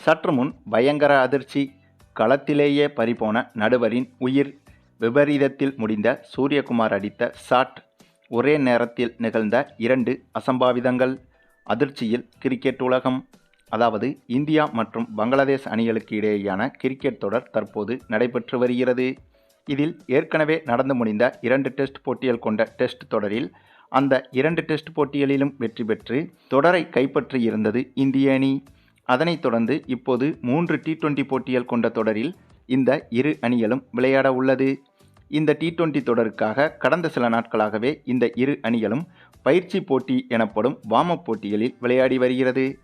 சற்று முன் பயங்கர அதிர்ச்சி களத்திலேயே பறிபோன நடுவரின் உயிர் விபரீதத்தில் முடிந்த சூரியகுமார் அடித்த ஷாட் ஒரே நேரத்தில் நிகழ்ந்த இரண்டு அசம்பாவிதங்கள். அதிர்ச்சியில் கிரிக்கெட் உலகம். அதாவது இந்தியா மற்றும் பங்களாதேஷ் அணிகளுக்கு இடையேயான கிரிக்கெட் தொடர் தற்போது நடைபெற்று வருகிறது. இதில் ஏற்கனவே நடந்து முடிந்த இரண்டு டெஸ்ட் போட்டிகள் கொண்ட டெஸ்ட் தொடரில் அந்த இரண்டு டெஸ்ட் போட்டிகளிலும் வெற்றி பெற்று தொடரை கைப்பற்றியிருந்தது இந்திய அணி. அதனைத் தொடர்ந்து இப்போது மூன்று டி டுவெண்டி போட்டிகள் கொண்ட தொடரில் இந்த இரு அணிகளும் விளையாட உள்ளது. இந்த டி டுவெண்டி தொடருக்காக கடந்த சில நாட்களாகவே இந்த இரு அணிகளும் பயிற்சி போட்டி எனப்படும் வாமப் போட்டிகளில் விளையாடி வருகிறது.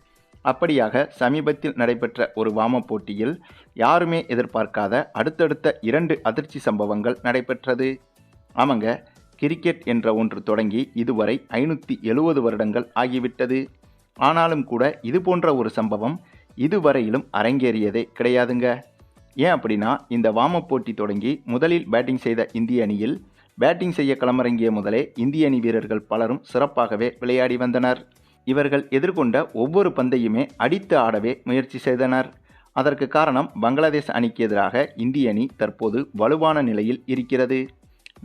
அப்படியாக சமீபத்தில் நடைபெற்ற ஒரு வாமப் போட்டியில் யாருமே எதிர்பார்க்காத அடுத்தடுத்த இரண்டு அதிர்ச்சி சம்பவங்கள் நடைபெற்றது. ஆமாங்க கிரிக்கெட் என்ற ஒன்று தொடங்கி இதுவரை ஐநூற்றி எழுபது வருடங்கள் ஆகிவிட்டது. ஆனாலும் கூட இது போன்ற ஒரு சம்பவம் இதுவரையிலும் அரங்கேறியதே கிடையாதுங்க. ஏன் அப்படின்னா இந்த வாமப் போட்டி தொடங்கி முதலில் பேட்டிங் செய்த இந்திய அணியில் பேட்டிங் செய்ய களமிறங்கிய முதலே இந்திய அணி வீரர்கள் பலரும் சிறப்பாகவே விளையாடி வந்தனர். இவர்கள் எதிர்கொண்ட ஒவ்வொரு பந்தையுமே அடித்து ஆடவே முயற்சி செய்தனர். அதற்கு காரணம் பங்களாதேஷ் அணிக்கு எதிராக இந்திய அணி தற்போது வலுவான நிலையில் இருக்கிறது.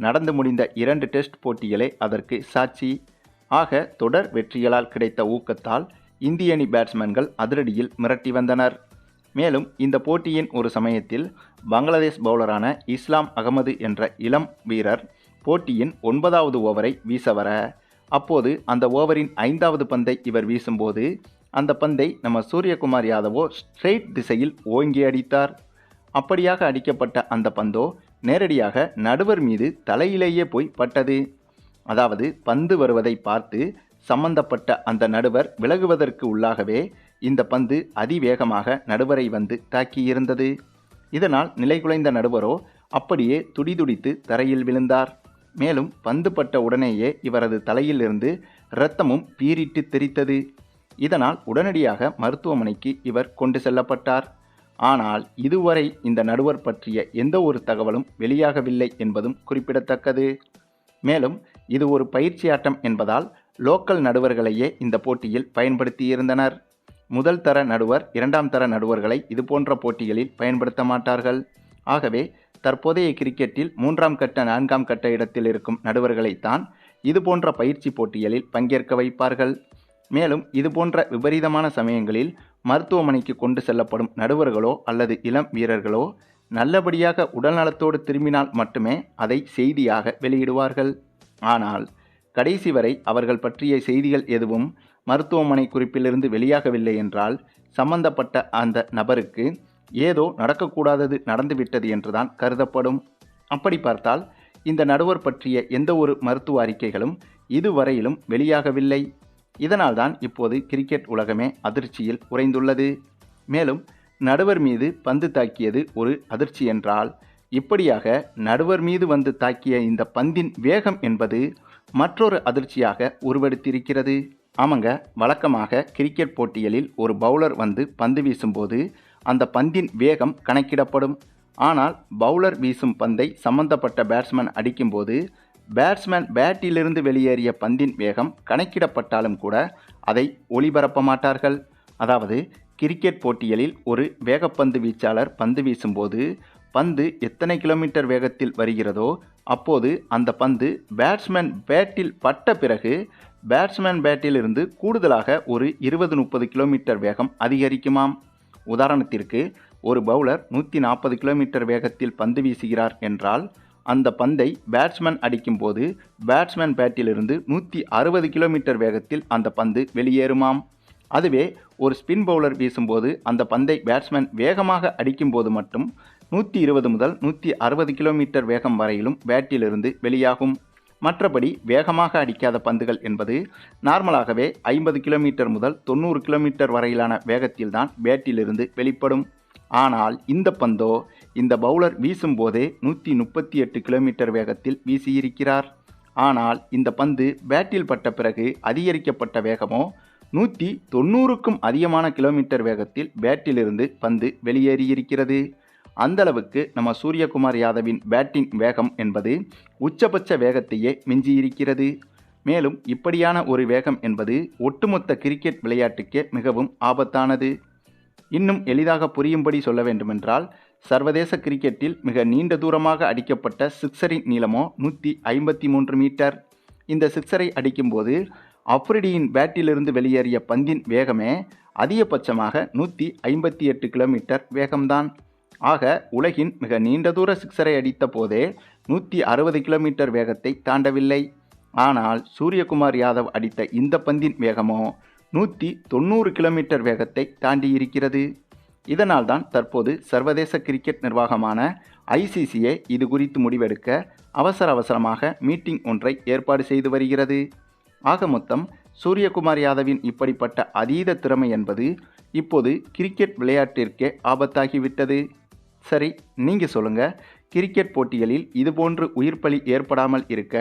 நடந்து முடிந்த இரண்டு டெஸ்ட் போட்டிகளே அதற்கு சாட்சி. ஆக தொடர் வெற்றிகளால் கிடைத்த ஊக்கத்தால் இந்திய அணி பேட்ஸ்மேன்கள் அதிரடியில் மிரட்டி வந்தனர். மேலும் இந்த போட்டியின் ஒரு சமயத்தில் பங்களாதேஷ் பவுலரான இஸ்லாம் அகமது என்ற இளம் வீரர் போட்டியின் ஒன்பதாவது ஓவரை வீச வர அப்போது அந்த ஓவரின் ஐந்தாவது பந்தை இவர் வீசும்போது அந்த பந்தை நம்ம சூரியகுமார் யாதவோ ஸ்ட்ரெயிட் திசையில் ஓங்கி அடித்தார். அப்படியாக அடிக்கப்பட்ட அந்த பந்தோ நேரடியாக நடுவர் மீது தலையிலேயே போய் பட்டது. அதாவது பந்து வருவதை பார்த்து சம்பந்தப்பட்ட அந்த நடுவர் விலகுவதற்கு உள்ளாகவே இந்த பந்து அதிவேகமாக நடுவரை வந்து தாக்கியிருந்தது. இதனால் நிலைகுலைந்த நடுவரோ அப்படியே துடிதுடித்து தரையில் விழுந்தார். மேலும் பந்து பட்ட உடனேயே இவரது தலையிலிருந்து இரத்தமும் பீரிட்டு தெரித்தது. இதனால் உடனடியாக மருத்துவமனைக்கு இவர் கொண்டு செல்லப்பட்டார். ஆனால் இதுவரை இந்த நடுவர் பற்றிய எந்த ஒரு தகவலும் வெளியாகவில்லை என்பதும் குறிப்பிடத்தக்கது. மேலும் இது ஒரு பயிற்சி ஆட்டம் என்பதால் லோக்கல் நடுவர்களையே இந்த போட்டியில் பயன்படுத்தியிருந்தனர். முதல் தர நடுவர் இரண்டாம் தர நடுவர்களை இதுபோன்ற போட்டிகளில் பயன்படுத்த மாட்டார்கள். ஆகவே தற்போதைய கிரிக்கெட்டில் மூன்றாம் கட்ட நான்காம் கட்ட இடத்தில் இருக்கும் நடுவர்களைத்தான் இதுபோன்ற பயிற்சி போட்டிகளில் பங்கேற்க வைப்பார்கள். மேலும் இதுபோன்ற விபரீதமான சமயங்களில் மருத்துவமனைக்கு கொண்டு செல்லப்படும் நடுவர்களோ அல்லது இளம் வீரர்களோ நல்லபடியாக உடல்நலத்தோடு திரும்பினால் மட்டுமே அதை செய்தியாக வெளியிடுவார்கள். ஆனால் கடைசி வரை அவர்கள் பற்றிய செய்திகள் எதுவும் மருத்துவமனை குறிப்பிலிருந்து வெளியாகவில்லை என்றால் சம்பந்தப்பட்ட அந்த நபருக்கு ஏதோ நடக்கக்கூடாதது நடந்துவிட்டது என்றுதான் கருதப்படும். அப்படி பார்த்தால் இந்த நடுவர் பற்றிய எந்த ஒரு மருத்துவ அறிக்கைகளும் இதுவரையிலும் வெளியாகவில்லை. இதனால்தான் இப்போது கிரிக்கெட் உலகமே அதிர்ச்சியில் உறைந்துள்ளது. மேலும் நடுவர் மீது பந்து தாக்கியது ஒரு அதிர்ச்சி என்றால் இப்படியாக நடுவர் மீது வந்து தாக்கிய இந்த பந்தின் வேகம் என்பது மற்றொரு அதிர்ச்சியாக உருவெடுத்திருக்கிறது. ஆமாங்க வழக்கமாக கிரிக்கெட் போட்டிகளில் ஒரு பவுலர் வந்து பந்து வீசும்போது அந்த பந்தின் வேகம் கணக்கிடப்படும். ஆனால் பவுலர் வீசும் பந்தை சம்பந்தப்பட்ட பேட்ஸ்மேன் அடிக்கும்போது பேட்ஸ்மேன் பேட்டிலிருந்து வெளியேறிய பந்தின் வேகம் கணக்கிடப்பட்டாலும் கூட அதை ஒளிபரப்ப மாட்டார்கள். அதாவது கிரிக்கெட் போட்டிகளில் ஒரு வேகப்பந்து வீச்சாளர் பந்து வீசும்போது பந்து எத்தனை கிலோமீட்டர் வேகத்தில் வருகிறதோ அப்போது அந்த பந்து பேட்ஸ்மேன் பேட்டில் பட்ட பிறகு பேட்ஸ்மேன் பேட்டிலிருந்து கூடுதலாக ஒரு இருபது முப்பது கிலோமீட்டர் வேகம் அதிகரிக்குமாம். உதாரணத்திற்கு ஒரு பவுலர் நூற்றி நாற்பது கிலோமீட்டர் வேகத்தில் பந்து வீசுகிறார் என்றால் அந்த பந்தை பேட்ஸ்மேன் அடிக்கும்போது பேட்ஸ்மேன் பேட்டிலிருந்து நூற்றி அறுபது கிலோமீட்டர் வேகத்தில் அந்த பந்து வெளியேறுமாம். அதுவே ஒரு ஸ்பின் பவுலர் வீசும்போது அந்த பந்தை பேட்ஸ்மேன் வேகமாக அடிக்கும்போது மட்டும் நூற்றி இருபது முதல் நூற்றி அறுபது கிலோமீட்டர் வேகம் வரையிலும் பேட்டிலிருந்து வெளியாகும். மற்றபடி வேகமாக அடிக்காத பந்துகள் என்பது நார்மலாகவே ஐம்பது கிலோமீட்டர் முதல் தொண்ணூறு கிலோமீட்டர் வரையிலான வேகத்தில்தான் பேட்டிலிருந்து வெளிப்படும். ஆனால் இந்த பந்தோ இந்த பவுலர் வீசும்போதே நூற்றி முப்பத்தி எட்டு கிலோமீட்டர் வேகத்தில் வீசியிருக்கிறார். ஆனால் இந்த பந்து பேட்டில் பட்ட பிறகு அதிகரிக்கப்பட்ட வேகமோ நூற்றி தொண்ணூறுக்கும் அதிகமான கிலோமீட்டர் வேகத்தில் பேட்டிலிருந்து பந்து வெளியேறியிருக்கிறது. அந்தளவுக்கு நம்ம சூரியகுமார் யாதவின் பேட்டிங் வேகம் என்பது உச்சபட்ச வேகத்தையே மிஞ்சியிருக்கிறது. மேலும் இப்படியான ஒரு வேகம் என்பது ஒட்டுமொத்த கிரிக்கெட் விளையாட்டுக்கே மிகவும் ஆபத்தானது. இன்னும் எளிதாக புரியும்படி சொல்ல வேண்டுமென்றால் சர்வதேச கிரிக்கெட்டில் மிக நீண்ட தூரமாக அடிக்கப்பட்ட சிக்ஸரின் நீளமோ நூற்றி ஐம்பத்தி மூன்று மீட்டர். இந்த சிக்ஸரை அடிக்கும்போது அப்ரிடியின் பேட்டிலிருந்து வெளியேறிய பந்தின் வேகமே அதிகபட்சமாக நூற்றி ஐம்பத்தி எட்டு கிலோமீட்டர் வேகம்தான். ஆக உலகின் மிக நீண்ட தூர சிக்ஸரை அடித்த போதே நூற்றி அறுபது கிலோமீட்டர் வேகத்தை தாண்டவில்லை. ஆனால் சூரியகுமார் யாதவ் அடித்த இந்த பந்தின் வேகமோ நூற்றி தொண்ணூறு கிலோமீட்டர் வேகத்தை தாண்டி இருக்கிறது இதனால்தான் தற்போது சர்வதேச கிரிக்கெட் நிர்வாகமான ஐசிசிஏ இது குறித்து முடிவெடுக்க அவசர அவசரமாக மீட்டிங் ஒன்றை ஏற்பாடு செய்து வருகிறது. ஆக மொத்தம் சூரியகுமார் யாதவின் இப்படிப்பட்ட அதீத திறமை என்பது இப்போது கிரிக்கெட் விளையாட்டிற்கே ஆபத்தாகிவிட்டது. சரி நீங்கள் சொல்லுங்கள் கிரிக்கெட் போட்டிகளில் இதுபோன்று உயிர்ப்பலி ஏற்படாமல் இருக்க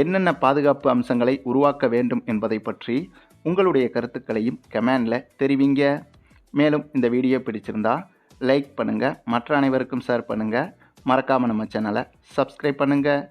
என்னென்ன பாதுகாப்பு அம்சங்களை உருவாக்க வேண்டும் என்பதை பற்றி உங்களுடைய கருத்துக்களையும் கமெண்டில் தெரிவிங்க. மேலும் இந்த வீடியோ பிடிச்சிருந்தா லைக் பண்ணுங்கள் மற்ற அனைவருக்கும் ஷேர் பண்ணுங்கள் மறக்காமல் நம்ம சேனலை சப்ஸ்கிரைப் பண்ணுங்கள்